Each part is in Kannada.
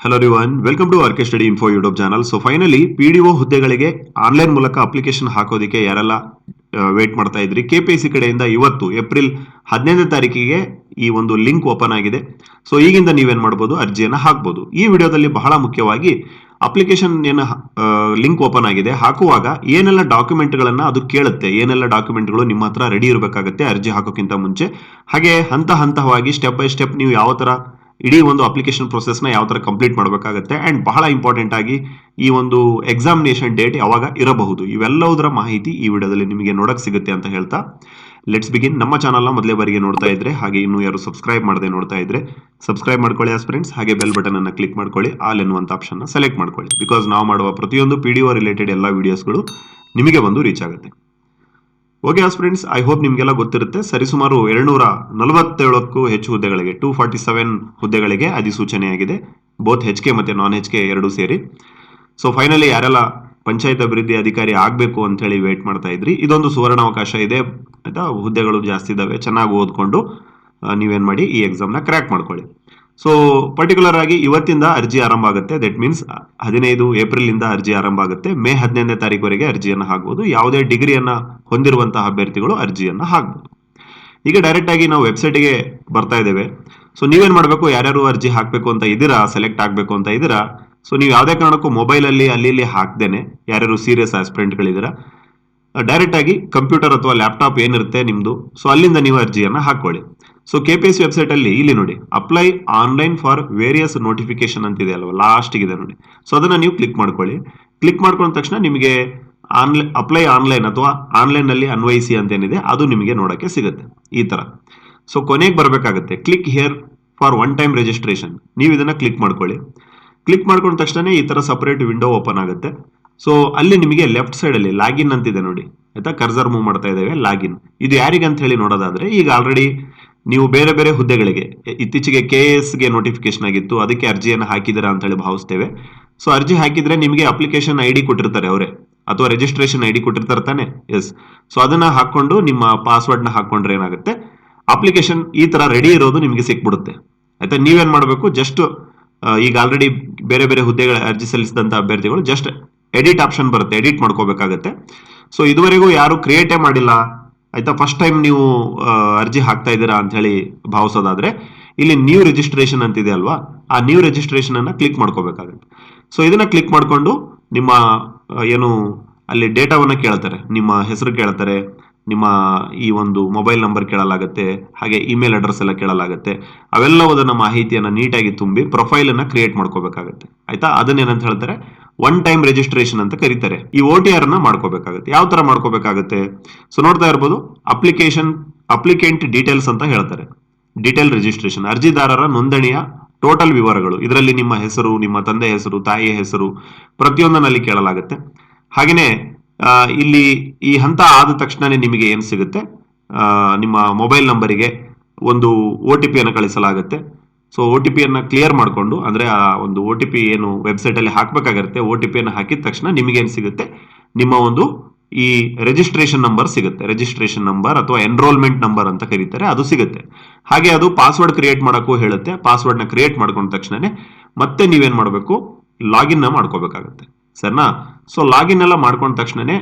Hello ರಿವನ್ welcome to RK study info YouTube channel so finally P D O ಹುದ್ದೆಗಳಿಗೆ ಆನ್ಲೈನ್ ಮೂಲಕ ಅಪ್ಲಿಕೇಶನ್ ಹಾಕೋದಕ್ಕೆ ಯಾರೆಲ್ಲ ವೇಟ್ ಮಾಡ್ತಾ ಇದ್ರಿ? ಕೆ ಪಿ ಸಿ ಕಡೆಯಿಂದ ಇವತ್ತು ಏಪ್ರಿಲ್ ಹದಿನೈದನೇ ತಾರೀಕಿಗೆ ಈ ಒಂದು ಲಿಂಕ್ ಓಪನ್ ಆಗಿದೆ. ಸೊ ಈಗಿಂದ ನೀವೇನ್ ಮಾಡ್ಬೋದು? ಅರ್ಜಿಯನ್ನು ಹಾಕ್ಬೋದು. ಈ ವಿಡಿಯೋದಲ್ಲಿ ಬಹಳ ಮುಖ್ಯವಾಗಿ ಅಪ್ಲಿಕೇಶನ್ ಏನು ಲಿಂಕ್ ಓಪನ್ ಆಗಿದೆ. ಹಾಕುವಾಗ ಏನೆಲ್ಲ ಡಾಕ್ಯುಮೆಂಟ್ಗಳನ್ನು ಅದು ಕೇಳುತ್ತೆ, ಏನೆಲ್ಲ ಡಾಕ್ಯುಮೆಂಟ್ಗಳು ನಿಮ್ಮ ಹತ್ರ ರೆಡಿ ಇರಬೇಕಾಗುತ್ತೆ ಅರ್ಜಿ ಹಾಕೋಕ್ಕಿಂತ ಮುಂಚೆ. ಹಾಗೆ ಹಂತ ಹಂತವಾಗಿ ಸ್ಟೆಪ್ ಬೈ ಸ್ಟೆಪ್ ನೀವು ಯಾವ ತರ ಇಡೀ ಒಂದು ಅಪ್ಲಿಕೇಶನ್ ಪ್ರೊಸೆಸ್ನ ಯಾವ ಥರ ಕಂಪ್ಲೀಟ್ ಮಾಡಬೇಕಾಗುತ್ತೆ ಆ್ಯಂಡ್ ಬಹಳ ಇಂಪಾರ್ಟೆಂಟ್ ಆಗಿ ಈ ಒಂದು ಎಕ್ಸಾಮಿನೇಷನ್ ಡೇಟ್ ಯಾವಾಗ ಇರಬಹುದು. ಇವೆಲ್ಲವುದರ ಮಾಹಿತಿ ಈ ವಿಡಿಯೋದಲ್ಲಿ ನಿಮಗೆ ನೋಡಕ್ಕೆ ಸಿಗುತ್ತೆ ಅಂತ ಹೇಳ್ತಾ. ಲೆಟ್ಸ್ ಬಿಗಿನ್ ನಮ್ಮ ಚಾನಲ್ನ ಮೊದಲೇ ಬಾರಿಗೆ ನೋಡ್ತಾ ಇದ್ರೆ, ಹಾಗೆ ಇನ್ನೂ ಯಾರು ಸಬ್ಸ್ಕ್ರೈಬ್ ಮಾಡದೆ ನೋಡ್ತಾ ಇದ್ರೆ ಸಬ್ಸ್ಕ್ರೈಬ್ ಮಾಡ್ಕೊಳ್ಳಿ ಆಸ್ ಫ್ರೆಂಡ್ಸ್ ಹಾಗೆ ಬೆಲ್ ಬಟನ್ ಅನ್ನು ಕ್ಲಿಕ್ ಮಾಡ್ಕೊಳ್ಳಿ ಆಲ್ ಎನ್ನುವಂಥ ಆಪ್ಷನ್ನ ಸೆಲೆಕ್ಟ್ ಮಾಡ್ಕೊಳ್ಳಿ. ಬಿಕಾಸ್ ನಾವು ಮಾಡುವ ಪ್ರತಿಯೊಂದು ಪಿ ಡಿ ಒ ರಿಲೇಟೆಡ್ ಎಲ್ಲ ವೀಡಿಯೋಸ್ಗಳು ನಿಮಗೆ ಬಂದು ರೀಚ್ ಆಗುತ್ತೆ. ಓಕೆ ಫ್ರೆಂಡ್ಸ್ ಐ ಹೋಪ್ ನಿಮಗೆಲ್ಲ ಗೊತ್ತಿರುತ್ತೆ. ಸರಿಸುಮಾರು ಎರಡ್ನೂರ ನಲವತ್ತೇಳಕ್ಕೂ ಹೆಚ್ಚು ಹುದ್ದೆಗಳಿಗೆ ಟೂ ಫಾರ್ಟಿ ಸೆವೆನ್ ಹುದ್ದೆಗಳಿಗೆ ಅಧಿಸೂಚನೆಯಾಗಿದೆ ಬೋತ್ ಹೆಚ್ ಕೆ ಮತ್ತು ನಾನ್ ಹೆಚ್ ಕೆ ಎರಡೂ ಸೇರಿ. ಸೊ ಫೈನಲಿ ಯಾರೆಲ್ಲ ಪಂಚಾಯತ್ ಅಭಿವೃದ್ಧಿ ಅಧಿಕಾರಿ ಆಗಬೇಕು ಅಂತೇಳಿ ವೇಟ್ ಮಾಡ್ತಾ ಇದ್ರಿ, ಇದೊಂದು ಸುವರ್ಣಾವಕಾಶ ಇದೆ. ಆಯಿತಾ? ಹುದ್ದೆಗಳು ಜಾಸ್ತಿ ಇದ್ದಾವೆ ಚೆನ್ನಾಗಿ ಓದ್ಕೊಂಡು ನೀವೇನು ಮಾಡಿ ಈ ಎಕ್ಸಾಮ್ನ ಕ್ರ್ಯಾಕ್ ಮಾಡ್ಕೊಳ್ಳಿ. ಸೊ ಪರ್ಟಿಕ್ಯುಲರ್ ಆಗಿ ಇವತ್ತಿಂದ ಅರ್ಜಿ ಆರಂಭ ಆಗುತ್ತೆ. ದಟ್ ಮೀನ್ಸ್ ಹದಿನೈದು ಏಪ್ರಿಲ್ ಇಂದ ಅರ್ಜಿ ಆರಂಭ ಆಗುತ್ತೆ. ಮೇ ಹದಿನೈದನೇ ತಾರೀಕುವರೆಗೆ ಅರ್ಜಿಯನ್ನು ಹಾಕುವುದು ಯಾವುದೇ ಡಿಗ್ರಿಯನ್ನ ಹೊಂದಿರುವಂತಹ ಅಭ್ಯರ್ಥಿಗಳು ಅರ್ಜಿಯನ್ನು ಹಾಕಬಹುದು ಈಗ ಡೈರೆಕ್ಟ್ ಆಗಿ ನಾವು ವೆಬ್ಸೈಟ್ಗೆ ಬರ್ತಾ ಇದ್ದೇವೆ. ಸೊ ನೀವೇನು ಮಾಡಬೇಕು? ಯಾರ್ಯಾರು ಅರ್ಜಿ ಹಾಕಬೇಕು ಅಂತ ಇದ್ದೀರಾ? ಸೆಲೆಕ್ಟ್ ಆಗಬೇಕು ಅಂತ ಇದ್ದೀರಾ? ಸೊ ನೀವು ಯಾವುದೇ ಕಾರಣಕ್ಕೂ ಮೊಬೈಲ್ ಅಲ್ಲಿ ಇಲ್ಲಿ ಹಾಕ್ದೇನೆ ಯಾರ್ಯಾರು ಸೀರಿಯಸ್ ಆಸ್ಪಿರೆಂಟ್ಗಳಿದ್ದೀರಾ ಡೈರೆಕ್ಟ್ ಆಗಿ ಕಂಪ್ಯೂಟರ್ ಅಥವಾ ಲ್ಯಾಪ್ಟಾಪ್ ಏನಿರುತ್ತೆ ನಿಮ್ದು? ಸೊ ಅಲ್ಲಿಂದ ನೀವು ಅರ್ಜಿಯನ್ನು ಹಾಕೊಳ್ಳಿ so K P S website ಅಲ್ಲಿ ಇಲ್ಲಿ ನೋಡಿ. Apply online for various notification ಅಂತಿದೆ ಅಲ್ವಾ? ಲಾಸ್ಟ್ ಇದೆ ನೋಡಿ. ಸೊ ಅದನ್ನ ನೀವು ಕ್ಲಿಕ್ ಮಾಡ್ಕೊಳ್ಳಿ. ಕ್ಲಿಕ್ ಮಾಡ್ಕೊಂಡ ತಕ್ಷಣ ನಿಮಗೆ ಆನ್ಲೈನ್ ಅಪ್ಲೈ ಆನ್ಲೈನ್ ಅಥವಾ ಆನ್ಲೈನ್ನಲ್ಲಿ ಅನ್ವಯಿಸಿ ಅಂತ ಏನಿದೆ ಅದು ನಿಮಗೆ ನೋಡಕ್ಕೆ ಸಿಗುತ್ತೆ. ಈ ತರ. ಸೊ ಕೊನೆಗೆ ಬರಬೇಕಾಗುತ್ತೆ. Click here for one time registration ನೀವು ಇದನ್ನ ಕ್ಲಿಕ್ ಮಾಡ್ಕೊಳ್ಳಿ. ಕ್ಲಿಕ್ ಮಾಡ್ಕೊಂಡ ತಕ್ಷಣ ಈ ತರ ಸಪ್ರೇಟ್ ವಿಂಡೋ ಓಪನ್ ಆಗುತ್ತೆ. ಸೊ ಅಲ್ಲಿ ನಿಮಗೆ ಲೆಫ್ಟ್ ಸೈಡ್ ಅಲ್ಲಿ ಲಾಗಿನ್ ಅಂತಿದೆ ನೋಡಿ. ಆಯಿತಾ? ಕರ್ಸರ್ ಮೂವ್ ಮಾಡ್ತಾ ಇದ್ದೇವೆ ಲಾಗಿನ್ ಇದು ಯಾರಿಗೆ ಅಂತ ಹೇಳಿ ನೋಡೋದಾದರೆ, ಈಗ ಆಲ್ರೆಡಿ ನೀವು ಬೇರೆ ಬೇರೆ ಹುದ್ದೆಗಳಿಗೆ ಇತ್ತೀಚೆಗೆ ಕೆ ಗೆ ನೋಟಿಫಿಕೇಶನ್ ಆಗಿತ್ತು, ಅದಕ್ಕೆ ಅರ್ಜಿಯನ್ನು ಹಾಕಿದ್ದೀರಾ ಅಂತ ಹೇಳಿ ಭಾವಿಸ್ತೇವೆ. ಸೊ ಅರ್ಜಿ ಹಾಕಿದ್ರೆ ನಿಮಗೆ ಅಪ್ಲಿಕೇಶನ್ ಐ ಡಿ ಕೊಟ್ಟಿರ್ತಾರೆ ಅವರೇ. ಅಥವಾ ರಿಜಿಸ್ಟ್ರೇಷನ್ ಐ ಡಿ ಕೊಟ್ಟಿರ್ತಾರೆ ತಾನೆ? ಎಸ್ ಸೊ ಅದನ್ನ ಹಾಕೊಂಡು ನಿಮ್ಮ ಪಾಸ್ವರ್ಡ್ನ ಹಾಕೊಂಡ್ರೆ ಏನಾಗುತ್ತೆ? ಅಪ್ಲಿಕೇಶನ್ ಈ ತರ ರೆಡಿ ಇರೋದು ನಿಮಗೆ ಸಿಕ್ಬಿಡುತ್ತೆ. ಆಯ್ತಾ? ನೀವೇನ್ ಮಾಡಬೇಕು? ಜಸ್ಟ್ ಈಗ ಆಲ್ರೆಡಿ ಬೇರೆ ಬೇರೆ ಹುದ್ದೆಗಳ ಅರ್ಜಿ ಸಲ್ಲಿಸಿದಂತ ಅಭ್ಯರ್ಥಿಗಳು ಜಸ್ಟ್ ಎಡಿಟ್ ಆಪ್ಷನ್ ಬರುತ್ತೆ. ಎಡಿಟ್ ಮಾಡ್ಕೋಬೇಕಾಗತ್ತೆ. ಸೊ ಇದುವರೆಗೂ ಯಾರು ಕ್ರಿಯೇಟೇ ಮಾಡಿಲ್ಲ. ಆಯ್ತಾ? ಫಸ್ಟ್ ಟೈಮ್ ನೀವು ಅರ್ಜಿ ಹಾಕ್ತಾ ಇದ್ದೀರಾ ಅಂತ ಹೇಳಿ ಭಾವಿಸೋದಾದ್ರೆ, ಇಲ್ಲಿ ನ್ಯೂ ರಿಜಿಸ್ಟ್ರೇಷನ್ ಅಂತಿದೆ ಅಲ್ವಾ? ಆ ನ್ಯೂ ರಿಜಿಸ್ಟ್ರೇಷನ್ ಅನ್ನ ಕ್ಲಿಕ್ ಮಾಡ್ಕೋಬೇಕಾಗುತ್ತೆ. ಸೊ ಇದನ್ನ ಕ್ಲಿಕ್ ಮಾಡ್ಕೊಂಡು ನಿಮ್ಮ ಏನು, ಅಲ್ಲಿ ಡೇಟಾವನ್ನು ಕೇಳ್ತಾರೆ. ನಿಮ್ಮ ಹೆಸರು ಕೇಳ್ತಾರೆ. ನಿಮ್ಮ ಈ ಒಂದು ಮೊಬೈಲ್ ನಂಬರ್ ಕೇಳಲಾಗುತ್ತೆ. ಹಾಗೆ ಇಮೇಲ್ ಅಡ್ರೆಸ್ ಎಲ್ಲ ಕೇಳಲಾಗುತ್ತೆ. ಅವೆಲ್ಲವುದನ್ನ ಮಾಹಿತಿಯನ್ನು ನೀಟಾಗಿ ತುಂಬಿ ಪ್ರೊಫೈಲ್ ಅನ್ನ ಕ್ರಿಯೇಟ್ ಮಾಡ್ಕೋಬೇಕಾಗುತ್ತೆ. ಆಯ್ತಾ? ಅದನ್ನೇನಂತ ಹೇಳ್ತಾರೆ? ಒನ್ ಟೈಮ್ ರಿಜಿಸ್ಟ್ರೇಷನ್ ಅಂತ ಕರೀತಾರೆ. ಈ ಓ ಟಿ ಆರ್ನ ಮಾಡ್ಕೋಬೇಕಾಗುತ್ತೆ. ಯಾವ ತರ ಮಾಡ್ಕೋಬೇಕಾಗುತ್ತೆ? ಸೊ, ನೋಡ್ತಾ ಇರ್ಬೋದು. ಅಪ್ಲಿಕೇಶನ್ ಅಪ್ಲಿಕೆಂಟ್ ಡೀಟೇಲ್ಸ್ ಅಂತ ಹೇಳ್ತಾರೆ. Detail registration. ಅರ್ಜಿದಾರರ ನೋಂದಣಿಯ ಟೋಟಲ್ ವಿವರಗಳು. ಇದರಲ್ಲಿ ನಿಮ್ಮ ಹೆಸರು, ನಿಮ್ಮ ತಂದೆ ಹೆಸರು, ತಾಯಿಯ ಹೆಸರು ಪ್ರತಿಯೊಂದನಲ್ಲಿ ಕೇಳಲಾಗುತ್ತೆ. ಹಾಗೆಯೇ ಇಲ್ಲಿ ಈ ಹಂತ ಆದ ತಕ್ಷಣನೇ ನಿಮಗೆ ಏನು ಸಿಗುತ್ತೆ? ನಿಮ್ಮ ಮೊಬೈಲ್ ನಂಬರಿಗೆ ಒಂದು ಒ ಟಿ ಪಿಯನ್ನು ಕಳಿಸಲಾಗುತ್ತೆ. ಸೊ, ಒ ಟಿ ಪಿಯನ್ನು ಕ್ಲಿಯರ್ ಮಾಡಿಕೊಂಡು, ಅಂದರೆ ಆ ಒಂದು ಒ ಟಿ ಪಿ ಏನು ವೆಬ್ಸೈಟಲ್ಲಿ ಹಾಕಬೇಕಾಗಿರುತ್ತೆ, ಒ ಟಿ ಪಿಯನ್ನು ಹಾಕಿದ ತಕ್ಷಣ ನಿಮಗೇನು ಸಿಗುತ್ತೆ? ನಿಮ್ಮ ಒಂದು ಈ ರಿಜಿಸ್ಟ್ರೇಷನ್ ನಂಬರ್ ಸಿಗುತ್ತೆ. ರಿಜಿಸ್ಟ್ರೇಷನ್ ನಂಬರ್ ಅಥವಾ ಎನ್ರೋಲ್ಮೆಂಟ್ ನಂಬರ್ ಅಂತ ಕರೀತಾರೆ, ಅದು ಸಿಗುತ್ತೆ. ಹಾಗೆ ಅದು ಪಾಸ್ವರ್ಡ್ ಕ್ರಿಯೇಟ್ ಮಾಡೋಕ್ಕೂ ಹೇಳುತ್ತೆ. ಪಾಸ್ವರ್ಡ್ನ ಕ್ರಿಯೇಟ್ ಮಾಡ್ಕೊಂಡ ತಕ್ಷಣನೇ ಮತ್ತೆ ನೀವೇನು ಮಾಡಬೇಕು? ಲಾಗಿನ್ನ ಮಾಡ್ಕೋಬೇಕಾಗುತ್ತೆ. ಸರಿನಾ? ಸೊ ಲಾಗಿನ್ ಎಲ್ಲ ಮಾಡ್ಕೊಂಡ ತಕ್ಷಣನೇ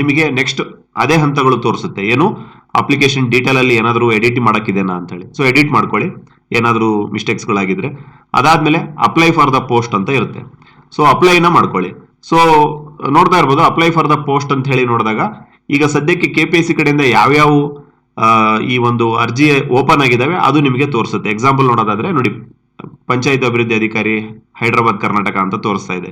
ನಿಮಗೆ ನೆಕ್ಸ್ಟ್ ಅದೇ ಹಂತಗಳು ತೋರಿಸುತ್ತೆ. ಏನು? ಅಪ್ಲಿಕೇಶನ್ ಡೀಟೇಲ್ ಅಲ್ಲಿ ಏನಾದರೂ ಎಡಿಟ್ ಮಾಡೋಕ್ಕಿದೆನಾ ಅಂತ ಹೇಳಿ ಸೊ ಎಡಿಟ್ ಮಾಡ್ಕೊಳ್ಳಿ. ಏನಾದರೂ ಮಿಸ್ಟೇಕ್ಸ್ಗಳಾಗಿದ್ರೆ ಅದಾದಮೇಲೆ ಅಪ್ಲೈ ಫಾರ್ ದ ಪೋಸ್ಟ್ ಅಂತ ಇರುತ್ತೆ. ಸೊ ಅಪ್ಲೈನ ಮಾಡ್ಕೊಳ್ಳಿ. ಸೊ ನೋಡ್ತಾ ಇರ್ಬೋದು ಅಪ್ಲೈ ಫಾರ್ ದ ಪೋಸ್ಟ್ ಅಂತ ಹೇಳಿ ನೋಡಿದಾಗ, ಈಗ ಸದ್ಯಕ್ಕೆ ಕೆ ಪಿ ಎಸ್ ಸಿ ಕಡೆಯಿಂದ ಯಾವ್ಯಾವ ಈ ಒಂದು ಅರ್ಜಿ ಓಪನ್ ಆಗಿದಾವೆ ಅದು ನಿಮಗೆ ತೋರಿಸುತ್ತೆ. ಎಕ್ಸಾಂಪಲ್ ನೋಡೋದಾದ್ರೆ ನೋಡಿ, ಪಂಚಾಯತ್ ಅಭಿವೃದ್ಧಿ ಅಧಿಕಾರಿ ಹೈದರಾಬಾದ್ ಕರ್ನಾಟಕ ಅಂತ ತೋರಿಸ್ತಾ ಇದೆ.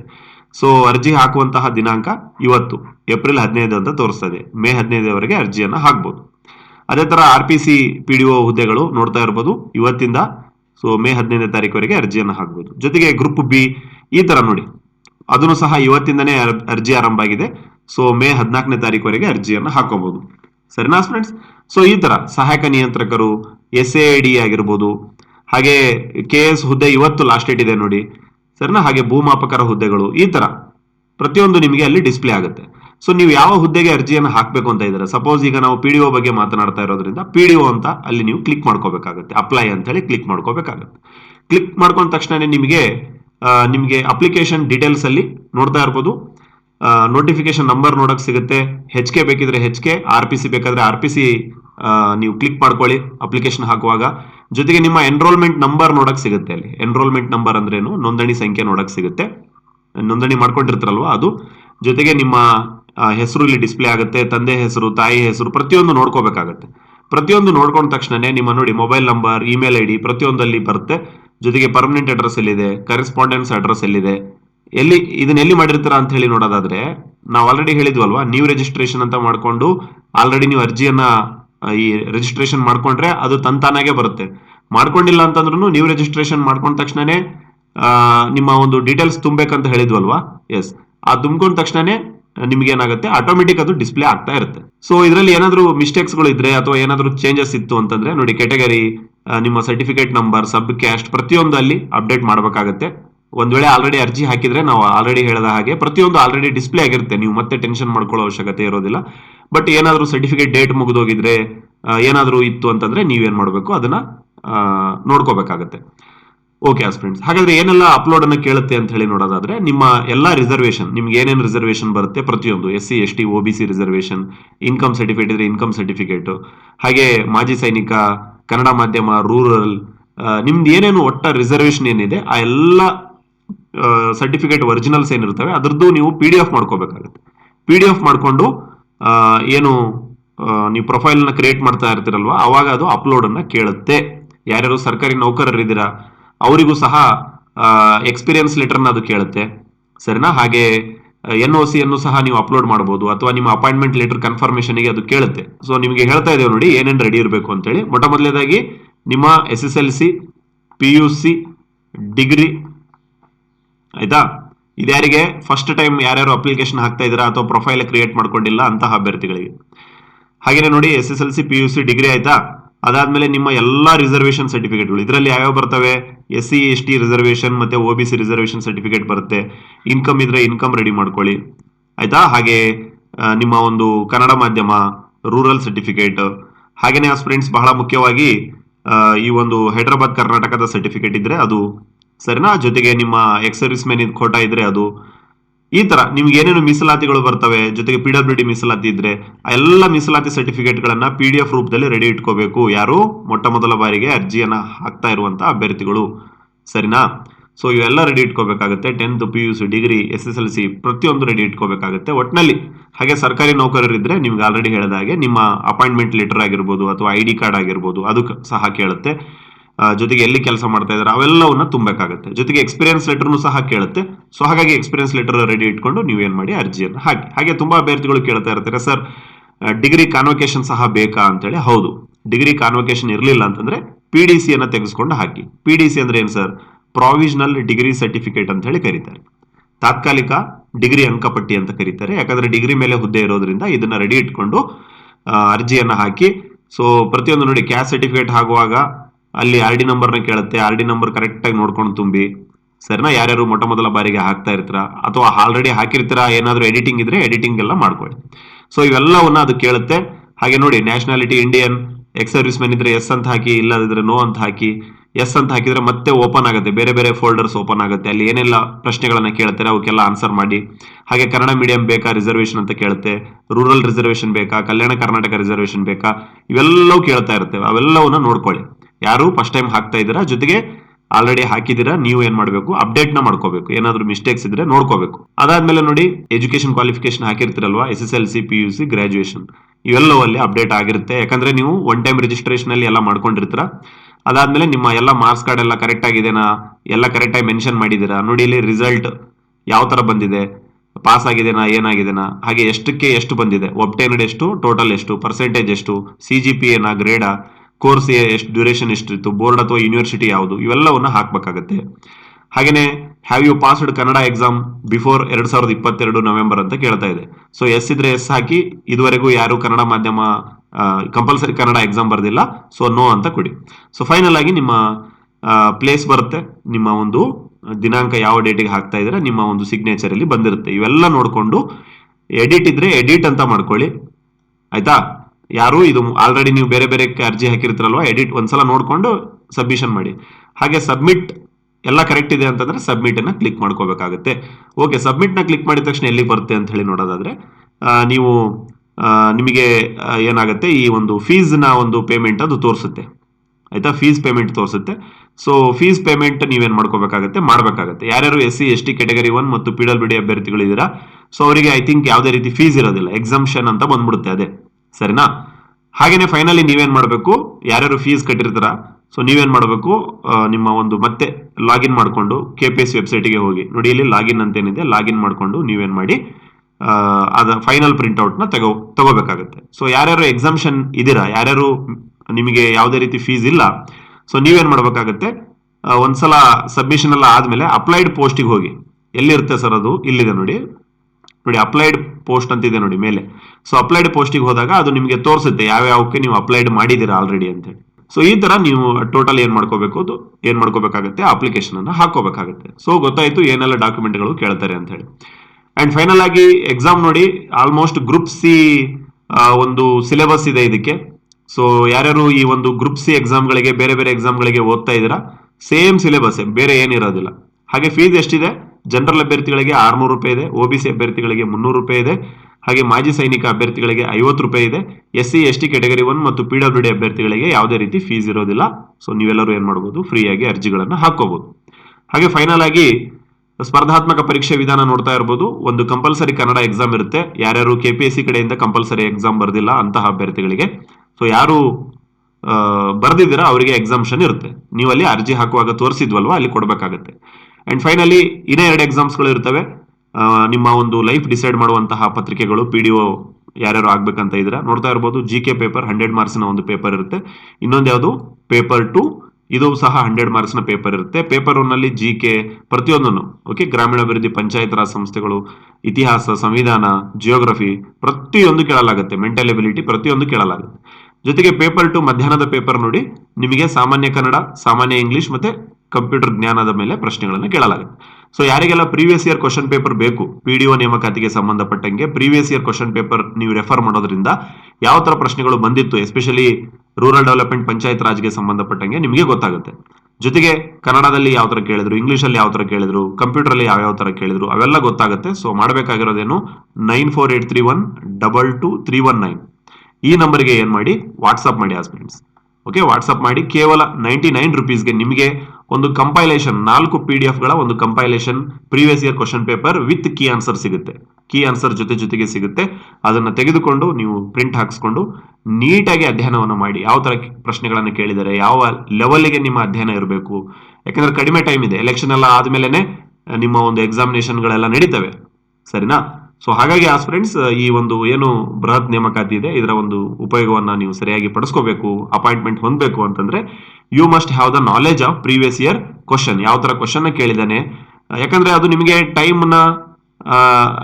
ಸೊ ಅರ್ಜಿ ಹಾಕುವಂತಹ ದಿನಾಂಕ ಇವತ್ತು, ಏಪ್ರಿಲ್ ಹದಿನೈದು ಅಂತ ತೋರಿಸ್ತಾ ಇದೆ. ಮೇ ಹದಿನೈದವರೆಗೆ ಅರ್ಜಿಯನ್ನು ಹಾಕ್ಬೋದು. ಅದೇ ತರ R P C P D O ಹುದ್ದೆಗಳು ನೋಡ್ತಾ ಇರ್ಬೋದು. ಇವತ್ತಿಂದ ಸೊ ಮೇ ಹದಿನೈದನೇ ತಾರೀಕುವರೆಗೆ ಅರ್ಜಿಯನ್ನು ಹಾಕ್ಬೋದು. ಜೊತೆಗೆ ಗ್ರೂಪ್ ಬಿ ಈ ತರ ನೋಡಿ. ಅದನ್ನು ಸಹ ಇವತ್ತಿಂದನೇ ಅರ್- ಅರ್ಜಿ ಆರಂಭ ಆಗಿದೆ. ಸೊ ಮೇ ಹದಿನಾಲ್ಕನೇ ತಾರೀಕುವರೆಗೆ ಅರ್ಜಿಯನ್ನು ಹಾಕೋಬಹುದು ಸರಿನಾ ಫ್ರೆಂಡ್ಸ್ ಸೊ ಈ ತರ ಸಹಾಯಕ ನಿಯಂತ್ರಕರು, ಎಸ್ ಎ ಡಿ ಆಗಿರ್ಬೋದು, ಹಾಗೆ ಕೆ ಎಸ್ ಹುದ್ದೆ ಇವತ್ತು ಲಾಸ್ಟ್ ಡೇಟ್ ಇದೆ ನೋಡಿ. ಸರಿನಾ? ಹಾಗೆ ಭೂಮಾಪಕರ ಹುದ್ದೆಗಳು, ಈ ತರ ಪ್ರತಿಯೊಂದು ನಿಮಗೆ ಅಲ್ಲಿ ಡಿಸ್ಪ್ಲೇ ಆಗುತ್ತೆ. ಸೊ ನೀವು ಯಾವ ಹುದ್ದೆಗೆ ಅರ್ಜಿಯನ್ನು ಹಾಕಬೇಕು ಅಂತ ಇದ್ದಾರೆ? ಸಪೋಸ್ ಈಗ ನಾವು ಪಿ ಡಿ ಒ ಬಗ್ಗೆ ಮಾತನಾಡ್ತಾ ಇರೋದ್ರಿಂದ ಪಿ ಡಿ ಒ ಅಂತ ಅಲ್ಲಿ ನೀವು ಕ್ಲಿಕ್ ಮಾಡ್ಕೋಬೇಕಾಗುತ್ತೆ. ಅಪ್ಲೈ ಅಂತ ಹೇಳಿ ಕ್ಲಿಕ್ ಮಾಡ್ಕೋಬೇಕಾಗುತ್ತೆ. ಕ್ಲಿಕ್ ಮಾಡ್ಕೊಂಡ ತಕ್ಷಣ ನಿಮಗೆ ನಿಮಗೆ ಅಪ್ಲಿಕೇಶನ್ ಡೀಟೇಲ್ಸ್ ಅಲ್ಲಿ ನೋಡ್ತಾ ಇರ್ಬೋದು. ನೋಟಿಫಿಕೇಶನ್ ನಂಬರ್ ನೋಡಕ್ ಸಿಗುತ್ತೆ. ಹೆಚ್ ಕೆ ಬೇಕಿದ್ರೆ H K R P C ಬೇಕಾದ್ರೆ ಆರ್ ಪಿ ಸಿ ನೀವು ಕ್ಲಿಕ್ ಮಾಡ್ಕೊಳ್ಳಿ ಅಪ್ಲಿಕೇಶನ್ ಹಾಕುವಾಗ. ಜೊತೆಗೆ ನಿಮ್ಮ ಎನ್ರೋಲ್ಮೆಂಟ್ ನಂಬರ್ ನೋಡಕ್ ಸಿಗುತ್ತೆ ಅಲ್ಲಿ. ಎನ್ರೋಲ್ಮೆಂಟ್ ನಂಬರ್ ಅಂದ್ರೇನು? ನೋಂದಣಿ ಸಂಖ್ಯೆ ನೋಡಕ್ ಸಿಗುತ್ತೆ. ನೋಂದಣಿ ಮಾಡ್ಕೊಂಡಿರ್ತಾರಲ್ವ ಅದು? ಜೊತೆಗೆ ನಿಮ್ಮ ಹೆಸರು ಇಲ್ಲಿ ಡಿಸ್ಪ್ಲೇ ಆಗುತ್ತೆ. ತಂದೆ ಹೆಸರು, ತಾಯಿ ಹೆಸರು, ಪ್ರತಿಯೊಂದು ನೋಡ್ಕೋಬೇಕಾಗತ್ತೆ. ಪ್ರತಿಯೊಂದು ನೋಡ್ಕೊಂಡ ತಕ್ಷಣನೇ ನಿಮ್ಮ ನೋಡಿ mobile number email I D ಪ್ರತಿಯೊಂದಲ್ಲಿ ಬರುತ್ತೆ. ಜೊತೆಗೆ ಪರ್ಮನೆಂಟ್ ಅಡ್ರೆಸ್ ಎಲ್ಲಿದೆ ಕರೆಸ್ಪಾಂಡೆನ್ಸ್ ಅಡ್ರೆಸ್ ಎಲ್ಲಿದೆ, ಎಲ್ಲಿ, ಇದನ್ನ ಎಲ್ಲಿ ಮಾಡಿರ್ತೀರಾ ಅಂತ ಹೇಳಿ ನೋಡೋದಾದ್ರೆ, ನಾವು ಆಲ್ರೆಡಿ ಹೇಳಿದ್ವಲ್ವಾ ನ್ಯೂ ರಿಜಿಸ್ಟ್ರೇಷನ್ ಅಂತ ಮಾಡಿಕೊಂಡು ಆಲ್ರೆಡಿ ನೀವು ಅರ್ಜಿಯನ್ನ ಈ ರಿಜಿಸ್ಟ್ರೇಷನ್ ಮಾಡ್ಕೊಂಡ್ರೆ ಅದು ತಂತಾನಾಗೆ ಬರುತ್ತೆ. ಮಾಡ್ಕೊಂಡಿಲ್ಲ ಅಂತಂದ್ರೂ ನ್ಯೂ ರಿಜಿಸ್ಟ್ರೇಷನ್ ಮಾಡ್ಕೊಂಡ ತಕ್ಷಣನೇ ನಿಮ್ಮ ಒಂದು ಡೀಟೇಲ್ಸ್ ತುಂಬಬೇಕಂತ ಹೇಳಿದ್ವಲ್ವಾ? ಎಸ್ ಆ ತುಂಬ್ಕೊಂಡ ತಕ್ಷಣನೇ, ನಿಮ್ಗೆ ಏನಾಗುತ್ತೆ ಆಟೋಮೆಟಿಕ್ ಅದು ಡಿಸ್ಪ್ಲೇ ಆಗ್ತಾ ಇರುತ್ತೆ. ಸೊ ಇದರಲ್ಲಿ ಏನಾದರೂ ಮಿಸ್ಟೇಕ್ಸ್ಗಳು ಇದ್ರೆ, ಅಥವಾ ಏನಾದರೂ ಚೇಂಜಸ್ ಇತ್ತು ಅಂತಂದ್ರೆ, ನೋಡಿ ಕೆಟಗರಿ ನಿಮ್ಮ ಸರ್ಟಿಫಿಕೇಟ್ ನಂಬರ್ ಸಬ್ ಕ್ಯಾಸ್ಟ್ ಪ್ರತಿಯೊಂದು ಅಲ್ಲಿ ಅಪ್ಡೇಟ್ ಮಾಡಬೇಕಾಗುತ್ತೆ. ಒಂದು ವೇಳೆ ಆಲ್ರೆಡಿ ಅರ್ಜಿ ಹಾಕಿದ್ರೆ ನಾವು ಆಲ್ರೆಡಿ ಹೇಳಿದ ಹಾಗೆ ಪ್ರತಿಯೊಂದು ಆಲ್ರೆಡಿ ಡಿಸ್ಪ್ಲೇ ಆಗಿರುತ್ತೆ. ನೀವು ಮತ್ತೆ ಟೆನ್ಷನ್ ಮಾಡ್ಕೊಳ್ಳೋ ಅವಶ್ಯಕತೆ ಇರೋದಿಲ್ಲ. ಬಟ್ ಏನಾದರೂ ಸರ್ಟಿಫಿಕೇಟ್ ಡೇಟ್ ಮುಗಿದೋಗಿದ್ರೆ ಏನಾದರೂ ಇತ್ತು ಅಂತಂದ್ರೆ ನೀವೇನು ಮಾಡಬೇಕು? ಅದನ್ನ ನೋಡ್ಕೋಬೇಕಾಗುತ್ತೆ. ಓಕೆ ಫ್ರೆಂಡ್ಸ್ ಹಾಗಾದ್ರೆ ಏನೆಲ್ಲ ಅಪ್ಲೋಡ್ ಅನ್ನ ಕೇಳುತ್ತೆ ಅಂತ ಹೇಳಿ ನೋಡೋದಾದ್ರೆ, ನಿಮ್ಮ ಎಲ್ಲಾ ರಿಸರ್ವೇಶನ್ ನಿಮ್ಗೆ ಏನೇನು ರಿಸರ್ವೇಶನ್ ಬರುತ್ತೆ ಪ್ರತಿಯೊಂದು S C S T O B C reservation income certificate ಇದ್ರೆ ಇನ್ಕಮ್ ಸರ್ಟಿಫಿಕೇಟ್ ಹಾಗೆ ಮಾಜಿ ಸೈನಿಕ ಕನ್ನಡ ಮಾಧ್ಯಮ ರೂರಲ್ ನಿಮ್ದು ಏನೇನು ಒಟ್ಟ ರಿಸರ್ವೇಶನ್ ಏನಿದೆ, ಆ ಎಲ್ಲ ಸರ್ಟಿಫಿಕೇಟ್ ಒರಿಜಿನಲ್ಸ್ ಏನಿರ್ತವೆ, ಅದ್ರದ್ದು ನೀವು ಪಿ ಡಿ ಎಫ್ ಮಾಡ್ಕೋಬೇಕಾಗುತ್ತೆ. ಪಿ ಡಿ ಎಫ್ ಮಾಡಿಕೊಂಡು ಏನು ನೀವು ಪ್ರೊಫೈಲ್ನ ಕ್ರಿಯೇಟ್ ಮಾಡ್ತಾ ಇರ್ತೀರಲ್ವಾ, ಅವಾಗ ಅದು ಅಪ್ಲೋಡ್ ಅನ್ನ ಕೇಳುತ್ತೆ. ಯಾರ್ಯಾರು ಸರ್ಕಾರಿ ನೌಕರರಿದ್ದೀರಾ, ಅವರಿಗೂ ಸಹ ಎಕ್ಸ್ಪೀರಿಯನ್ಸ್ ಲೆಟರ್ನ ಅದು ಕೇಳುತ್ತೆ. ಸರಿನಾ? ಹಾಗೆ ಎನ್ ಒ ಸಿ ಅನ್ನು ಸಹ ನೀವು ಅಪ್ಲೋಡ್ ಮಾಡಬಹುದು ಅಥವಾ ನಿಮ್ಮ ಅಪಾಯಿಂಟ್ಮೆಂಟ್ ಲೆಟರ್ ಕನ್ಫರ್ಮೇಷನ್ಗೆ ಅದು ಕೇಳುತ್ತೆ. ಸೊ ನಿಮಗೆ ಹೇಳ್ತಾ ಇದ್ದೇವೆ ನೋಡಿ, ಏನೇನು ರೆಡಿ ಇರಬೇಕು ಅಂತೇಳಿ. ಮೊಟ್ಟ ಮೊದಲನೇದಾಗಿ ನಿಮ್ಮ S S L C P U C degree ಆಯ್ತಾ? ಇದ್ಯಾರಿಗೆ ಫಸ್ಟ್ ಟೈಮ್ ಯಾರ್ಯಾರು ಅಪ್ಲಿಕೇಶನ್ ಹಾಕ್ತಾ ಇದ್ದೀರಾ ಅಥವಾ ಪ್ರೊಫೈಲ್ ಕ್ರಿಯೇಟ್ ಮಾಡ್ಕೊಂಡಿಲ್ಲ ಅಂತಹ ಅಭ್ಯರ್ಥಿಗಳಿಗೆ. ಹಾಗೆಯೇ ನೋಡಿ S S L C P U C degree ಆಯ್ತಾ? ಅದಾದ್ಮೇಲೆ ನಿಮ್ಮ ಎಲ್ಲಾ ರಿಸರ್ವೇಶನ್ ಸರ್ಟಿಫಿಕೇಟ್ಗಳು ಇದರಲ್ಲಿ ಯಾವ್ಯಾವ ಬರ್ತವೆ? S C S T reservation ಮತ್ತೆ O B C reservation certificate ಬರುತ್ತೆ. ಇನ್ಕಮ್ ಇದ್ರೆ ಇನ್ಕಮ್ ರೆಡಿ ಮಾಡ್ಕೊಳ್ಳಿ. ಆಯ್ತಾ? ಹಾಗೆ ನಿಮ್ಮ ಒಂದು ಕನ್ನಡ ಮಾಧ್ಯಮ ರೂರಲ್ ಸರ್ಟಿಫಿಕೇಟ್ ಹಾಗೇನೆ ಫ್ರೆಂಡ್ಸ್ ಬಹಳ ಮುಖ್ಯವಾಗಿ ಈ ಒಂದು ಹೈದರಾಬಾದ್ ಕರ್ನಾಟಕದ ಸರ್ಟಿಫಿಕೇಟ್ ಇದ್ರೆ ಅದು ಸರಿನಾ? ಜೊತೆಗೆ ನಿಮ್ಮ ಎಕ್ಸರ್ವಿಸ್ ಮೆನ್ ಕೋಟಾ ಇದ್ರೆ ಅದು ಈ ತರ ನಿಮ್ಗೆ ಏನೇನು ಮೀಸಲಾತಿಗಳು ಬರ್ತವೆ, ಜೊತೆಗೆ ಪಿ ಡಬ್ಲ್ಯೂ ಡಿ ಮೀಸಲಾತಿ ಇದ್ರೆ, ಎಲ್ಲ ಮೀಸಲಾತಿ ಸರ್ಟಿಫಿಕೇಟ್ ಗಳನ್ನ ಪಿ ಡಿ ಎಫ್ ರೂಪದಲ್ಲಿ ರೆಡಿ ಇಟ್ಕೋಬೇಕು. ಯಾರು? ಮೊಟ್ಟ ಮೊದಲ ಬಾರಿಗೆ ಅರ್ಜಿಯನ್ನ ಹಾಕ್ತಾ ಇರುವಂತ ಅಭ್ಯರ್ಥಿಗಳು. ಸರಿನಾ? ಸೊ ಇವೆಲ್ಲ ready ಇಟ್ಕೋಬೇಕಾಗುತ್ತೆ. Tenth P U C degree S S L C ಪ್ರತಿಯೊಂದು ರೆಡಿ ಇಟ್ಕೋಬೇಕಾಗುತ್ತೆ. ಒಟ್ಟಿನಲ್ಲಿ ಹಾಗೆ ಸರ್ಕಾರಿ ನೌಕರರಿದ್ರೆ ನಿಮ್ಗೆ ಆಲ್ರೆಡಿ ಹೇಳಿದ ಹಾಗೆ ನಿಮ್ಮ ಅಪಾಯಿಂಟ್ಮೆಂಟ್ ಲೆಟರ್ ಆಗಿರ್ಬೋದು ಅಥವಾ ಐ ಡಿ ಕಾರ್ಡ್ ಆಗಿರ್ಬೋದು ಅದು ಸಹ ಕೇಳುತ್ತೆ. ಜೊತೆಗೆ ಎಲ್ಲಿ ಕೆಲಸ ಮಾಡ್ತಾ ಇದ್ದಾರೆ ಅವೆಲ್ಲವನ್ನ ತುಂಬಬೇಕಾಗುತ್ತೆ. ಜೊತೆಗೆ ಎಕ್ಸ್ಪೀರಿಯನ್ಸ್ ಲೆಟರ್ನು ಸಹ ಕೇಳುತ್ತೆ. ಸೊ ಹಾಗಾಗಿ ಎಕ್ಸ್ಪೀರಿಯನ್ಸ್ ಲೆಟರ್ ರೆಡಿ ಇಟ್ಕೊಂಡು ನೀವು ಏನು ಮಾಡಿ ಅರ್ಜಿಯನ್ನು ಹಾಕಿ. ಹಾಗೆ ತುಂಬಾ ಅಭ್ಯರ್ಥಿಗಳು ಕೇಳ್ತಾ ಇರ್ತಾರೆ, ಸರ್ ಡಿಗ್ರಿ ಕಾನ್ವೊಕೇಶನ್ ಸಹ ಬೇಕಾ? ಅಂತೇಳಿ. ಹೌದು. ಡಿಗ್ರಿ ಕಾನ್ವೊಕೇಶನ್ ಇರಲಿಲ್ಲ ಅಂತಂದ್ರೆ ಪಿ ಡಿ ಸಿ ಅನ್ನ ತೆಗೆಸ್ಕೊಂಡು ಹಾಕಿ. ಪಿ ಡಿ ಸಿ ಅಂದ್ರೆ ಏನು ಸರ್? ಪ್ರಾವಿಷನಲ್ ಡಿಗ್ರಿ ಸರ್ಟಿಫಿಕೇಟ್ ಅಂತ ಹೇಳಿ ಕರೀತಾರೆ. ತಾತ್ಕಾಲಿಕ ಡಿಗ್ರಿ ಅಂಕಪಟ್ಟಿ ಅಂತ ಕರೀತಾರೆ. ಯಾಕಂದ್ರೆ ಡಿಗ್ರಿ ಮೇಲೆ ಹುದ್ದೆ ಇರೋದ್ರಿಂದ ಇದನ್ನ ರೆಡಿ ಇಟ್ಕೊಂಡು ಅರ್ಜಿಯನ್ನ ಹಾಕಿ. ಸೊ ಪ್ರತಿಯೊಂದು ನೋಡಿ ಕ್ಯಾಸ್ಟ್ ಸರ್ಟಿಫಿಕೇಟ್ ಆಗುವಾಗ ಅಲ್ಲಿ ಆರ್ ಡಿ ನಂಬರ್ನ ಕೇಳುತ್ತೆ ಆರ್ ಡಿ ನಂಬರ್ ಕರೆಕ್ಟ್ ಆಗಿ ನೋಡ್ಕೊಂಡು ತುಂಬಿ. ಸರಿನಾ? ಯಾರ್ಯಾರು ಮೊಟ್ಟ ಮೊದಲ ಬಾರಿಗೆ ಹಾಕ್ತಾ ಇರ್ತೀರಾ? ಅಥವಾ ಆಲ್ರೆಡಿ ಹಾಕಿರ್ತೀರಾ? ಏನಾದರೂ ಎಡಿಟಿಂಗ್ ಇದ್ರೆ ಎಡಿಟಿಂಗ್ ಎಲ್ಲ ಮಾಡ್ಕೊಳ್ಳಿ. ಸೊ ಇವೆಲ್ಲವನ್ನ ಅದು ಕೇಳುತ್ತೆ. ಹಾಗೆ ನೋಡಿ nationality Indian ex servicemen ಇದ್ರೆ ಎಸ್ ಅಂತ ಹಾಕಿ, ಇಲ್ಲದಿದ್ರೆ ನೋ ಅಂತ ಹಾಕಿ ಎಸ್ ಅಂತ ಹಾಕಿದ್ರೆ ಮತ್ತೆ ಓಪನ್ ಆಗುತ್ತೆ. ಬೇರೆ ಬೇರೆ ಫೋಲ್ಡರ್ಸ್ ಓಪನ್ ಆಗುತ್ತೆ. ಅಲ್ಲಿ ಏನೆಲ್ಲ ಪ್ರಶ್ನೆಗಳನ್ನ ಕೇಳ್ತಾರೆ, ಅವಕ್ಕೆಲ್ಲ ಆನ್ಸರ್ ಮಾಡಿ. ಹಾಗೆ ಕನ್ನಡ ಮೀಡಿಯಂ ಬೇಕಾ? ರಿಸರ್ವೇಷನ್ ಅಂತ ಕೇಳುತ್ತೆ. ರೂರಲ್ ರಿಸರ್ವೇಷನ್ ಬೇಕಾ? ಕಲ್ಯಾಣ ಕರ್ನಾಟಕ ರಿಸರ್ವೇಷನ್ ಬೇಕಾ? ಇವೆಲ್ಲವೂ ಕೇಳ್ತಾ ಇರ್ತೇವೆ. ಅವೆಲ್ಲವನ್ನ ನೋಡ್ಕೊಳ್ಳಿ. ಯಾರು ಫಸ್ಟ್ ಟೈಮ್ ಹಾಕ್ತಾ ಇದ್ದೀರಾ? ಜೊತೆಗೆ ಆಲ್ರೆಡಿ ಹಾಕಿದ್ದೀರಾ? ನೀವು ಏನ್ ಮಾಡಬೇಕು? ಅಪ್ಡೇಟ್ನ ಮಾಡ್ಕೋಬೇಕು. ಏನಾದ್ರೂ ಮಿಸ್ಟೇಕ್ಸ್ ಇದ್ರೆ ನೋಡ್ಕೋಬೇಕು. ಅದಾದ್ಮೇಲೆ ನೋಡಿ education qualification ಹಾಕಿರ್ತೀರಲ್ವಾ? S S L C P U C graduation ಇವೆಲ್ಲವೂ ಅಲ್ಲಿ ಅಪ್ಡೇಟ್ ಆಗಿರುತ್ತೆ. ಯಾಕಂದ್ರೆ ನೀವು ಒನ್ ಟೈಮ್ ರಿಜಿಸ್ಟ್ರೇಷನ್ ಅಲ್ಲಿ ಎಲ್ಲ ಮಾಡ್ಕೊಂಡಿರ್ತೀರ? ಅದಾದ್ಮೇಲೆ ನಿಮ್ಮ ಎಲ್ಲ ಮಾರ್ಕ್ಸ್ ಕಾರ್ಡ್ ಎಲ್ಲ ಕರೆಕ್ಟ್ ಆಗಿದೆನಾ? ಎಲ್ಲ ಕರೆಕ್ಟ್ ಆಗಿ ಮೆನ್ಷನ್ ಮಾಡಿದೀರಾ? ನೋಡಿ, ಇಲ್ಲಿ ರಿಸಲ್ಟ್ ಯಾವ ತರ ಬಂದಿದೆ? ಪಾಸ್ ಆಗಿದೆನಾ? ಏನಾಗಿದೆನಾ? ಹಾಗೆ ಎಷ್ಟಕ್ಕೆ ಎಷ್ಟು ಬಂದಿದೆ? ಒಬ್ಟೇನಡ್ ಎಷ್ಟು? ಟೋಟಲ್ ಎಷ್ಟು? ಪರ್ಸೆಂಟೇಜ್ ಎಷ್ಟು? ಸಿ ಜಿ ಪಿ ಏನಾ ಗ್ರೇಡಾ ಕೋರ್ಸ್ ಎಷ್ಟು ಡ್ಯೂರೇಷನ್ ಎಷ್ಟಿತ್ತು, ಬೋರ್ಡ್ ಅಥವಾ ಯೂನಿವರ್ಸಿಟಿ ಯಾವುದು, ಇವೆಲ್ಲವನ್ನು ಹಾಕಬೇಕಾಗತ್ತೆ. ಹಾಗೇನೆ have you passed Kannada exam before ಎರಡ್ ಸಾವಿರದ ಇಪ್ಪತ್ತೆರಡು ನವೆಂಬರ್ ಅಂತ ಕೇಳ್ತಾ ಇದೆ. ಸೊ ಎಸ್ ಇದ್ರೆ ಎಸ್ ಹಾಕಿ, ಇದುವರೆಗೂ ಯಾರು ಕನ್ನಡ ಮಾಧ್ಯಮ ಕಂಪಲ್ಸರಿ ಕನ್ನಡ ಎಕ್ಸಾಮ್ ಬರ್ದಿಲ್ಲ ಸೊ ನೋ ಅಂತ ಕೊಡಿ. ಸೊ ಫೈನಲ್ ಆಗಿ ನಿಮ್ಮ ಪ್ಲೇಸ್ ಬರುತ್ತೆ, ನಿಮ್ಮ ಒಂದು ದಿನಾಂಕ ಯಾವ ಡೇಟಿಗೆ ಹಾಕ್ತಾ ಇದ್ರೆ ನಿಮ್ಮ ಒಂದು ಸಿಗ್ನೇಚರ್ ಅಲ್ಲಿ ಬಂದಿರುತ್ತೆ. ಇವೆಲ್ಲ ನೋಡಿಕೊಂಡು ಎಡಿಟ್ ಇದ್ರೆ ಎಡಿಟ್ ಅಂತ ಮಾಡ್ಕೊಳ್ಳಿ. ಆಯ್ತಾ? ಯಾರು ಇದು ಆಲ್ರೆಡಿ ನೀವು ಬೇರೆ ಬೇರೆ ಅರ್ಜಿ ಹಾಕಿರ್ತೀರಲ್ವ? ಎಡಿಟ್ ಒಂದ್ಸಲ ನೋಡಿಕೊಂಡು ಸಬ್ಮಿಷನ್ ಮಾಡಿ. ಹಾಗೆ ಸಬ್ಮಿಟ್ ಎಲ್ಲ ಕರೆಕ್ಟ್ ಇದೆ ಅಂತಂದ್ರೆ ಸಬ್ಮಿಟ್ ಅನ್ನ ಕ್ಲಿಕ್ ಮಾಡ್ಕೋಬೇಕಾಗುತ್ತೆ. ಓಕೆ ಸಬ್ಮಿಟ್ನ ಕ್ಲಿಕ್ ಮಾಡಿದ ತಕ್ಷಣ ಎಲ್ಲಿ ಬರುತ್ತೆ ಅಂತ ಹೇಳಿ ನೋಡೋದಾದ್ರೆ ನೀವು ನಿಮಗೆ ಏನಾಗುತ್ತೆ, ಈ ಒಂದು ಫೀಸ್ನ ಒಂದು ಪೇಮೆಂಟ್ ಅದು ತೋರಿಸುತ್ತೆ. ಆಯ್ತಾ? ಫೀಸ್ ಪೇಮೆಂಟ್ ತೋರಿಸುತ್ತೆ. ಸೊ ಫೀಸ್ ಪೇಮೆಂಟ್ ನೀವೇನ್ ಮಾಡ್ಕೋಬೇಕಾಗುತ್ತೆ? ಮಾಡಬೇಕಾಗುತ್ತೆ. ಯಾರ್ಯಾರು S C S T category one ಮತ್ತು ಪಿ ಡಬ್ಲ್ಯೂ ಡಿ ಅಭ್ಯರ್ಥಿಗಳಿದ್ದೀರಾ ಸೊ ಅವರಿಗೆ ಐ ಥಿಂಕ್ ಯಾವುದೇ ರೀತಿ ಫೀಸ್ ಇರೋದಿಲ್ಲ. ಎಕ್ಸಾಮ್ಷನ್ ಅಂತ ಬಂದ್ಬಿಡುತ್ತೆ ಅದೇ. ಸರಿನಾ? ಹಾಗೇನೆ ಫೈನಲಿ ನೀವೇನ್ ಮಾಡಬೇಕು? ಯಾರ್ಯಾರು ಫೀಸ್ ಕಟ್ಟಿರ್ತಾರ? ಸೊ ನೀವೇನ್ ಮಾಡಬೇಕು? ನಿಮ್ಮ ಒಂದು ಮತ್ತೆ ಲಾಗಿನ್ ಮಾಡಿಕೊಂಡು ಕೆ ಪಿ ಎಸ್ ವೆಬ್ಸೈಟ್ಗೆ ಹೋಗಿ. ನೋಡಿ ಇಲ್ಲಿ ಲಾಗಿನ್ ಅಂತ ಏನಿದೆ ಲಾಗಿನ್ ಮಾಡಿಕೊಂಡು ನೀವೇನ್ ಮಾಡಿ ಅದ ಫೈನಲ್ ಪ್ರಿಂಟ್ಔಟ್ನ ತಗೋ, ತಗೋಬೇಕಾಗುತ್ತೆ. ಸೊ ಯಾರ್ಯಾರು ಎಕ್ಸಾಮ್ಷನ್ ಇದ್ದೀರಾ ಯಾರ್ಯಾರು ನಿಮಗೆ ಯಾವುದೇ ರೀತಿ ಫೀಸ್ ಇಲ್ಲ? ಸೊ ನೀವೇನ್ ಮಾಡ್ಬೇಕಾಗತ್ತೆ? ಒಂದ್ಸಲ ಸಬ್ಮಿಷನ್ ಎಲ್ಲ ಆದ್ಮೇಲೆ ಅಪ್ಲೈಡ್ ಪೋಸ್ಟಿಗೆ ಹೋಗಿ. ಎಲ್ಲಿರುತ್ತೆ ಸರ್ ಅದು? ಇಲ್ಲಿದೆ ನೋಡಿ. ನೋಡಿ ಅಪ್ಲೈಡ್ ಪೋಸ್ಟ್ ಅಂತ ಇದೆ ನೋಡಿ ಮೇಲೆ. ಸೊ ಅಪ್ಲೈಡ್ ಪೋಸ್ಟಿಗೆ ಹೋದಾಗ ಅದು ನಿಮಗೆ ತೋರಿಸುತ್ತೆ ಯಾವ್ಯಾವಕ್ಕೆ ನೀವು ಅಪ್ಲೈಡ್ ಮಾಡಿದ್ದೀರಾ ಆಲ್ರೆಡಿ ಅಂತ ಹೇಳಿ ಸೊ ಈ ತರ ನೀವು ಟೋಟಲ್ ಏನ್ ಮಾಡ್ಕೋಬೇಕು ಅದು? ಏನ್ ಮಾಡ್ಕೋಬೇಕಾಗುತ್ತೆ? ಅಪ್ಲಿಕೇಶನ್ ಅನ್ನು ಹಾಕೋಬೇಕಾಗುತ್ತೆ ಸೊ ಗೊತ್ತಾಯ್ತು ಏನೆಲ್ಲ ಡಾಕ್ಯುಮೆಂಟ್ಗಳು ಕೇಳ್ತಾರೆ ಅಂತ ಹೇಳಿ ಅಂಡ್ ಫೈನಲ್ ಆಗಿ ಎಕ್ಸಾಮ್ ನೋಡಿ ಆಲ್ಮೋಸ್ಟ್ ಗ್ರೂಪ್ ಸಿ ಒಂದು ಸಿಲೆಬಸ್ ಇದೆ ಇದಕ್ಕೆ. ಸೊ ಯಾರ್ಯಾರು ಈ ಒಂದು ಗ್ರೂಪ್ ಸಿ ಎಕ್ಸಾಮ್ಗಳಿಗೆ ಬೇರೆ ಬೇರೆ ಎಕ್ಸಾಮ್ಗಳಿಗೆ ಓದ್ತಾ ಇದ್ದೀರಾ ಸೇಮ್ ಸಿಲೆಬಸ್ ಬೇರೆ ಏನಿರೋದಿಲ್ಲ. ಹಾಗೆ ಫೀಸ್ ಎಷ್ಟಿದೆ? ಜನರಲ್ ಅಭ್ಯರ್ಥಿಗಳಿಗೆ ಆರ್ನೂರು ರೂಪಾಯಿ ಇದೆ ಒಬಿಸಿ ಅಭ್ಯರ್ಥಿಗಳಿಗೆ ಮುನ್ನೂರು ರೂಪಾಯಿ ಇದೆ, ಹಾಗೆ ಮಾಜಿ ಸೈನಿಕ ಅಭ್ಯರ್ಥಿಗಳಿಗೆ ಐವತ್ತು ರೂಪಾಯಿ ಇದೆ. S C S T category one ಮತ್ತು ಪಿ ಡಬ್ಲ್ಯೂ ಡಿ ಅಭ್ಯರ್ಥಿಗಳಿಗೆ ಯಾವುದೇ ರೀತಿ ಫೀಸ್ ಇರೋದಿಲ್ಲ. ಸೊ ನೀವೆಲ್ಲರೂ ಏನು ಮಾಡಬಹುದು ಫ್ರೀಯಾಗಿ ಅರ್ಜಿಗಳನ್ನು ಹಾಕೋಬಹುದು ಹಾಗೆ ಫೈನಲ್ ಆಗಿ ಸ್ಪರ್ಧಾತ್ಮಕ ಪರೀಕ್ಷೆ ವಿಧಾನ ನೋಡ್ತಾ ಇರಬಹುದು ಒಂದು ಕಂಪಲ್ಸರಿ ಕನ್ನಡ ಎಕ್ಸಾಮ್ ಇರುತ್ತೆ. ಯಾರ್ಯಾರು ಕೆ ಪಿ ಎಸ್ ಸಿ ಕಡೆಯಿಂದ ಕಂಪಲ್ಸರಿ ಎಕ್ಸಾಮ್ ಬರ್ದಿಲ್ಲ ಅಂತಹ ಅಭ್ಯರ್ಥಿಗಳಿಗೆ. ಸೊ ಯಾರು ಬರ್ದಿದ್ದೀರಾ ಅವರಿಗೆ ಎಕ್ಸಾಮ್ಷನ್ ಇರುತ್ತೆ. ನೀವು ಅಲ್ಲಿ ಅರ್ಜಿ ಹಾಕುವಾಗ ತೋರಿಸಿದ್ವಲ್ವಾ? ಅಲ್ಲಿ ಕೊಡಬೇಕಾಗುತ್ತೆ. ಅಂಡ್ ಫೈನಲಿ ಇನ್ನೇ ಎರಡು ಎಕ್ಸಾಮ್ಸ್ಗಳು ಇರ್ತವೆ. ನಿಮ್ಮ ಒಂದು ಲೈಫ್ ಡಿಸೈಡ್ ಮಾಡುವಂತಹ ಪತ್ರಿಕೆಗಳು ಪಿ ಡಿ ಒ ಯಾರ್ಯಾರು ಆಗ್ಬೇಕಂತ ಇದ್ರೆ ನೋಡ್ತಾ ಇರ್ಬೋದು ಜಿ ಕೆ ಪೇಪರ್ ಹಂಡ್ರೆಡ್ ಮಾರ್ಕ್ಸ್ನ ಒಂದು ಪೇಪರ್ ಇರುತ್ತೆ. ಇನ್ನೊಂದು ಯಾವುದು? ಪೇಪರ್ ಟು ಇದು ಸಹ ಹಂಡ್ರೆಡ್ ಮಾರ್ಕ್ಸ್ನ ಪೇಪರ್ ಇರುತ್ತೆ. ಪೇಪರ್ ಒನ್ನಲ್ಲಿ ಜಿ ಕೆ ಪ್ರತಿಯೊಂದನ್ನು ಓಕೆ ಗ್ರಾಮೀಣಾಭಿವೃದ್ಧಿ ಪಂಚಾಯತ್ ರಾಜ್ ಸಂಸ್ಥೆಗಳು, ಇತಿಹಾಸ, ಸಂವಿಧಾನ ಜಿಯೋಗ್ರಫಿ ಪ್ರತಿಯೊಂದು ಕೇಳಲಾಗುತ್ತೆ. ಮೆಂಟಲ್ ಎಬಿಲಿಟಿ ಪ್ರತಿಯೊಂದು ಕೇಳಲಾಗುತ್ತೆ. ಜೊತೆಗೆ ಪೇಪರ್ ಟು ಮಧ್ಯಾಹ್ನದ ಪೇಪರ್ ನೋಡಿ, ನಿಮಗೆ ಸಾಮಾನ್ಯ ಕನ್ನಡ, ಸಾಮಾನ್ಯ ಇಂಗ್ಲಿಷ್ ಮತ್ತೆ ಕಂಪ್ಯೂಟರ್ ಜ್ಞಾನದ ಮೇಲೆ ಪ್ರಶ್ನೆಗಳನ್ನು ಕೇಳಲಾಗುತ್ತೆ. ಸೊ ಯಾರಿಗೆಲ್ಲ ಪ್ರೀವಿಯಸ್ ಇಯರ್ ಕ್ವಶನ್ ಪೇಪರ್ ಬೇಕು ಪಿ ಡಿ ಒ ನೇಮಕಾತಿಗೆ ಸಂಬಂಧಪಟ್ಟಂಗೆ ಪ್ರೀವಿಯಸ್ ಇಯರ್ ಕ್ವಶನ್ ಪೇಪರ್ ನೀವು ರೆಫರ್ ಮಾಡೋದ್ರಿಂದ ಯಾವ ತರ ಪ್ರಶ್ನೆಗಳು ಬಂದಿತ್ತು ಎಸ್ಪೆಷಲಿ ರೂರಲ್ ಡೆವಲಪ್ಮೆಂಟ್ ಪಂಚಾಯತ್ ರಾಜ್ಗೆ ಸಂಬಂಧಪಟ್ಟಂಗೆ ನಿಮಗೆ ಗೊತ್ತಾಗುತ್ತೆ. ಜೊತೆಗೆ ಕನ್ನಡದಲ್ಲಿ ಯಾವ ತರ ಕೇಳಿದ್ರು ಇಂಗ್ಲಿಷಲ್ಲಿ ಯಾವ ತರ ಕೇಳಿದ್ರು ಕಂಪ್ಯೂಟರ್ ಅಲ್ಲಿ ಯಾವ ಯಾವ ತರ ಕೇಳಿದ್ರು, ಅವೆಲ್ಲ ಗೊತ್ತಾಗುತ್ತೆ. So ಮಾಡಬೇಕಾಗಿರೋದೇನು nine four eight three one double two three one nine ಈ ನಂಬರ್ಗೆ ಏನ್ ಮಾಡಿ ವಾಟ್ಸ್ಆಪ್ ಮಾಡಿ ಆಸ್ಪಿರೆಂಟ್ಸ್ ಓಕೆ ವಾಟ್ಸಪ್ ಮಾಡಿ ಕೇವಲ ನೈಂಟಿ ನೈನ್ ರುಪೀಸ್ಗೆ ನಿಮಗೆ ಒಂದು ಕಂಪೈಲೇಷನ್ ನಾಲ್ಕು ಪಿ ಡಿ ಎಫ್ಗಳ ಒಂದು compilation previous year question paper with key answer ಸಿಗುತ್ತೆ. ಕೀ ಆನ್ಸರ್ ಜೊತೆ ಜೊತೆಗೆ ಸಿಗುತ್ತೆ. ಅದನ್ನು ತೆಗೆದುಕೊಂಡು ನೀವು ಪ್ರಿಂಟ್ ಹಾಕಿಸ್ಕೊಂಡು ನೀಟಾಗಿ ಅಧ್ಯಯನವನ್ನು ಮಾಡಿ. ಯಾವ ಥರ ಪ್ರಶ್ನೆಗಳನ್ನು ಕೇಳಿದರೆ, ಯಾವ ಲೆವೆಲ್ಗೆ ನಿಮ್ಮ ಅಧ್ಯಯನ ಇರಬೇಕು. ಯಾಕಂದರೆ ಕಡಿಮೆ ಟೈಮ್ ಇದೆ. ಎಲೆಕ್ಷನ್ ಎಲ್ಲ ಆದಮೇಲೆ ನಿಮ್ಮ ಒಂದು ಎಕ್ಸಾಮಿನೇಷನ್ಗಳೆಲ್ಲ ನಡೀತವೆ. ಸರಿನಾ? ಸೊ ಹಾಗಾಗಿ ಆ ಫ್ರೆಂಡ್ಸ್ ಈ ಒಂದು ಏನು ಬೃಹತ್ ನೇಮಕಾತಿ ಇದೆ ಇದರ ಒಂದು ಉಪಯೋಗವನ್ನ ನೀವು ಸರಿಯಾಗಿ ಪಡಿಸ್ಕೋಬೇಕು ಅಪಾಯಿಂಟ್ಮೆಂಟ್ ಹೊಂದಬೇಕು ಅಂತಂದ್ರೆ you must have the knowledge of previous year question ಯಾವ ತರ ಕ್ವಶನ್ ಕೇಳಿದಾನೆ ಯಾಕಂದ್ರೆ ಅದು ನಿಮಗೆ ಟೈಮ್ನ ಆ,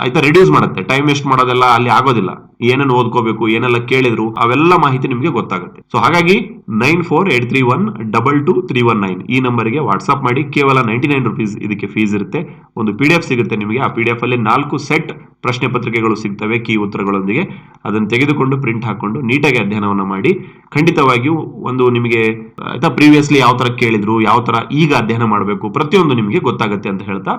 ಆಯ್ತಾ ರಿಡ್ಯೂಸ್ ಮಾಡುತ್ತೆ. ಟೈಮ್ ವೇಸ್ಟ್ ಮಾಡೋದೆಲ್ಲ ಅಲ್ಲಿ ಆಗೋದಿಲ್ಲ. ಏನೇನು ಓದ್ಕೋಬೇಕು, ಏನೆಲ್ಲ ಕೇಳಿದ್ರು, ಅವೆಲ್ಲ ಮಾಹಿತಿ ನಿಮಗೆ ಗೊತ್ತಾಗುತ್ತೆ. ಸೊ ಹಾಗಾಗಿ nine four eight three one double two three one nine ಈ ನಂಬರ್ಗೆ ವಾಟ್ಸ್ಆಪ್ ಮಾಡಿ. ಕೇವಲ ನೈಂಟಿ ನೈನ್ ರುಪೀಸ್ ಇದಕ್ಕೆ ಫೀಸ್ ಇರುತ್ತೆ. ಒಂದು ಪಿ ಡಿ ಎಫ್ ಸಿಗುತ್ತೆ ನಿಮಗೆ. ಆ ಪಿ ಎಫ್ ಅಲ್ಲಿ ನಾಲ್ಕು ಸೆಟ್ ಪ್ರಶ್ನೆ ಪತ್ರಿಕೆಗಳು ಸಿಗ್ತವೆ ಕೀ ಉತ್ತರಗಳೊಂದಿಗೆ. ಅದನ್ನು ತೆಗೆದುಕೊಂಡು ಪ್ರಿಂಟ್ ಹಾಕೊಂಡು, ನೀಟಾಗಿ ಅಧ್ಯಯನವನ್ನು ಮಾಡಿ. ಖಂಡಿತವಾಗಿಯೂ ಒಂದು ನಿಮಗೆ, ಆಯ್ತಾ ಪ್ರೀವಿಯಸ್ಲಿ ಯಾವ ತರ ಕೇಳಿದ್ರು, ಯಾವ ಥರ ಈಗ ಅಧ್ಯಯನ ಮಾಡಬೇಕು, ಪ್ರತಿಯೊಂದು ನಿಮಗೆ ಗೊತ್ತಾಗುತ್ತೆ ಅಂತ ಹೇಳ್ತಾ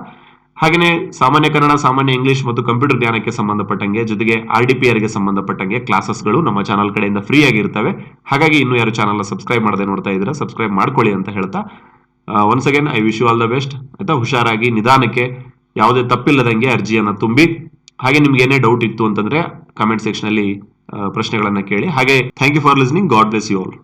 ಹಾಗೆಯೇ ಸಾಮಾನ್ಯ ಕನ್ನಡ ಸಾಮಾನ್ಯ ಇಂಗ್ಲಿಷ್ ಮತ್ತು ಕಂಪ್ಯೂಟರ್ ಜ್ಞಾನಕ್ಕೆ ಸಂಬಂಧಪಟ್ಟಂಗೆ ಜೊತೆಗೆ ಆರ್ ಡಿ ಪಿ ಆರ್ಗೆ ಸಂಬಂಧಪಟ್ಟಂಗೆ ಕ್ಲಾಸಸ್ಗಳು ನಮ್ಮ ಚಾನಲ್ ಕಡೆಯಿಂದ ಫ್ರೀ ಆಗಿರ್ತವೆ. ಹಾಗಾಗಿ ಇನ್ನೂ ಯಾರು ಚಾನಲ್ನ ಸಬ್ಸ್ಕ್ರೈಬ್ ಮಾಡದೆ ನೋಡ್ತಾ ಇದ್ರೆ ಸಬ್ಸ್ಕ್ರೈಬ್ ಮಾಡ್ಕೊಳ್ಳಿ ಅಂತ ಹೇಳ್ತಾ once again I wish you all the best ಆಯ್ತಾ? ಹುಷಾರಾಗಿ ನಿಧಾನಕ್ಕೆ ಯಾವುದೇ ತಪ್ಪಿಲ್ಲದಂಗೆ ಅರ್ಜಿಯನ್ನು ತುಂಬಿ. ಹಾಗೆ ನಿಮ್ಗೆ ಏನೇ ಡೌಟ್ ಇತ್ತು ಅಂತಂದ್ರೆ ಕಮೆಂಟ್ ಸೆಕ್ಷನ್ ಅಲ್ಲಿ ಆ, ಪ್ರಶ್ನೆಗಳನ್ನ ಕೇಳಿ. ಹಾಗೆ thank you for listening God bless you all